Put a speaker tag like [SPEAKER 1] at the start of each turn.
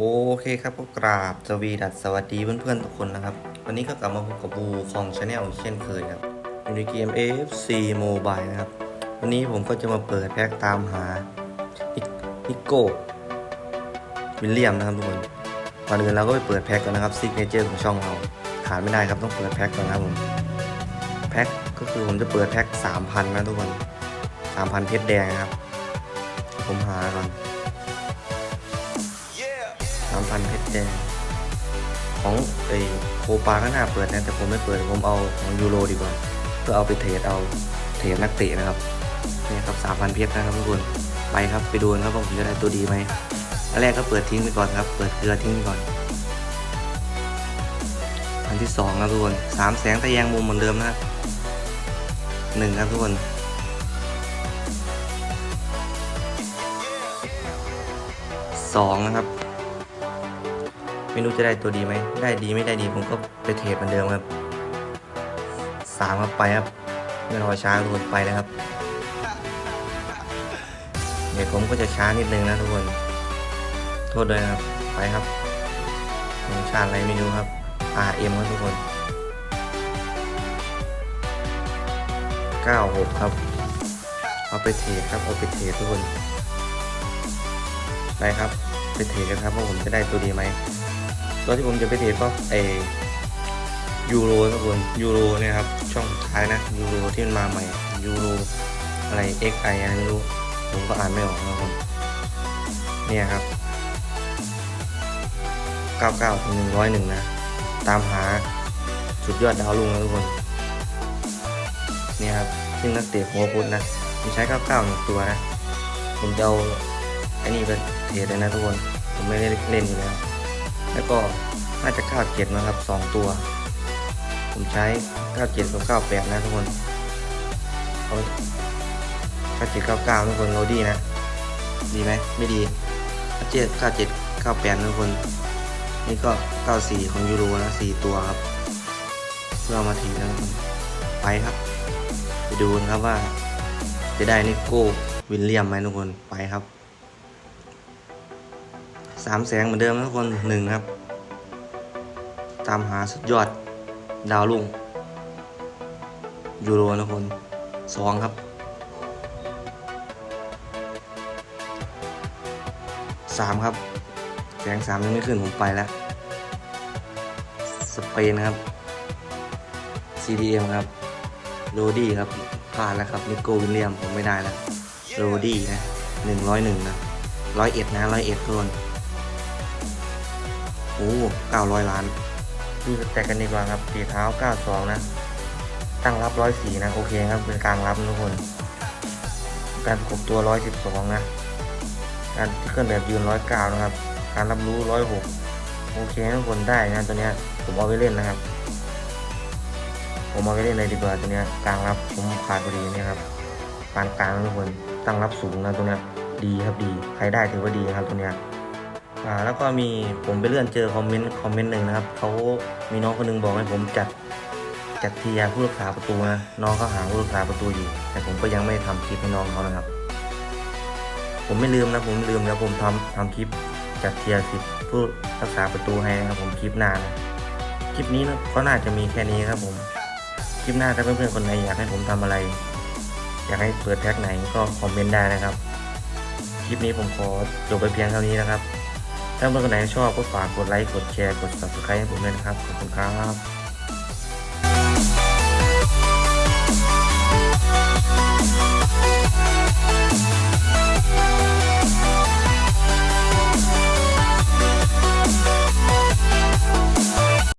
[SPEAKER 1] โอเคครับก็กราบสวีดัสสวัสดีเพื่อนๆทุกคนนะครับ วันนี้ก็กลับมาพบกับบูของชาแนลเช่นเคยครับอยู่ในเกม AFC Mobile นะครับ วันนี้ผมก็จะมาเปิดแพ็กตามหานิโก้วิลเลียมนะครับทุกคนก่อนอื่นเราก็ไปเปิดแพ็กก่อนนะครับซิกเนเจอร์ของช่องเราขาดไม่ได้ครับต้องเปิดแพ็กก่อนนะครับผมแพ็กก็คือผมจะเปิดแพ็ก3,000นะทุกคน3,000เพชรแดงนะครับ ผมหาก่อนามพันเพชรแดงของไอโคปาก็น่าเปิดนะแต่ผมไม่เปิดผมเอาของยูโรดีกว่า เพื่อเอาไปเทรดเอาเทรดนักเตะนะครับนี่ครับสามพันเพชรนะครับทุกคนไปครับไปดูกันครับว่าผมจะได้ตัวดีไหมอันแรกก็เปิดทิ้งไปก่อนครับ เปิดเกลือทิ้งไปก่อนอันที่สองครับทุกคนสามแสงตะแยงมุมเหมือนเดิมนะครับหนึ่งครับทุกคนสองนะครับ ไม่รู้จะได้ตัวดีไหม ได้ดีไม่ได้ดีผมก็ไปเทรดเหมือนเดิมครับสามครับไปครับไม่รอช้าทุกคนไปเลยครับเดี๋ยวผมก็จะช้านิดนึงนะทุกคน โทษด้วยนะครับ ไปครับของชาติอะไรไม่รู้ครับ RM ครับทุกคน96ครับ เอาไปเทรดครับ เอาไปเทรดทุกคน ไปครับ ไปเทรดกันครับว่าผมจะได้ตัวดีไหม ตัวที่ผมจะไปเทรดก็ไอยูโรครับผมยูโรเนี่ยครับช่องท้ายนะยูโรที่มันมาใหม่ยูโรอะไร XI อะไรไม่รู้ผมก็อ่านไม่ออกนะครับผมเนี่ยครับ 99ถึง101 นะ ตามหาสุดยอดดาวลุงนะทุกคนเนี่ยครับ ซึ่งนักเตะหัวพุทธนะผมใช้ 99หนึ่งตัวนะ ผมจะเอาไอ้นี่ไปเทรดเลยนะทุกคน ผมไม่ได้เล่นอยู่แล้ว แล้วก็น่าจะ97นะครับ 2 ตัว ผมใช้97กับ98นะทุกคนเอา97 99ทุกคนโรดี้นะ ดีไหมไม่ดี97 97 98นทุกคน นี่ก็94ของยูโรนะ4ตัวครับเพื่อมาถีนะทุกคนไปครับ ไปดูกันครับว่า จะได้นิโก้วิลเลียมไหมทุกคนไปครับ สามแสงเหมือนเดิมนะทุกคนหนึ่งครับ ตามหาสุดยอดดาวรุ่งยูโรนะทุกคนสองครับสามครับ แสงสามยังไม่ขึ้นผมไปแล้ว สเปนครับ CDM ครับโรดี้ครับพลาดแล้วครับนิโกวิลเลียมผมไม่ได้แล้วโรดี้นะหนึ่งร้อยหนึ่งนะร้อยเอ็ดนะร้อยเอ็ดทุกคน โอ้เก้าร้อยล้านดูสแต็กกันดีกว่าครับฝีเท้าเก้าสองนะ ตั้งรับร้อยสี่นะ โอเคครับ เป็นกลางรับทุกคน การประกบตัวร้อยสิบสองนะ การที่เคลื่อนแบบยืนร้อยเก้านะครับ การรับรู้ร้อยหกโอเคทุกคนได้นะตัวเนี้ยผมเอาไปเล่นนะครับ ผมเอาไปเล่นเลยดีกว่าตัวเนี้ยกลางรับผมขาดพอดีเนี่ยครับปานกลางทุกคนตั้งรับสูงนะตัวเนี้ยดีครับดี ใครได้ถือว่าดีครับตัวเนี้ย อ่าแล้วก็มีผมไปเลื่อนเจอคอมเมนต์คอมเมนต์หนึ่งนะครับเขามีน้องคนหนึงบอกให้ผมจัดจัดเทียร์ผู้รักษาประตูนะน้องเขาหาผู้รักษาประตูอยู่ แต่ผมก็ยังไม่ได้ทำคลิปให้น้องเขานะครับ ผมไม่ลืมนะผมไม่ลืมแล้วผมทำทำคลิปจัดเทียร์สิบผู้รักษาประตูให้นะครับผมคลิปหน้านะคลิปนี้นะก็น่าจะมีแค่นี้ครับผมคลิปหน้าถ้าเพื่อนๆคนไหนอยากให้ผมทำอะไร อยากให้เปิดแพ็กไหนก็คอมเมนต์ได้นะครับคลิปนี้ผมขอจบไปเพียงเท่านี้นะครับ ถ้าเพื่อนคนไหนชอบก็ฝากกดไลค์ กดแชร์ กด subscribe ให้ผมด้วยนะครับ ขอบคุณครับ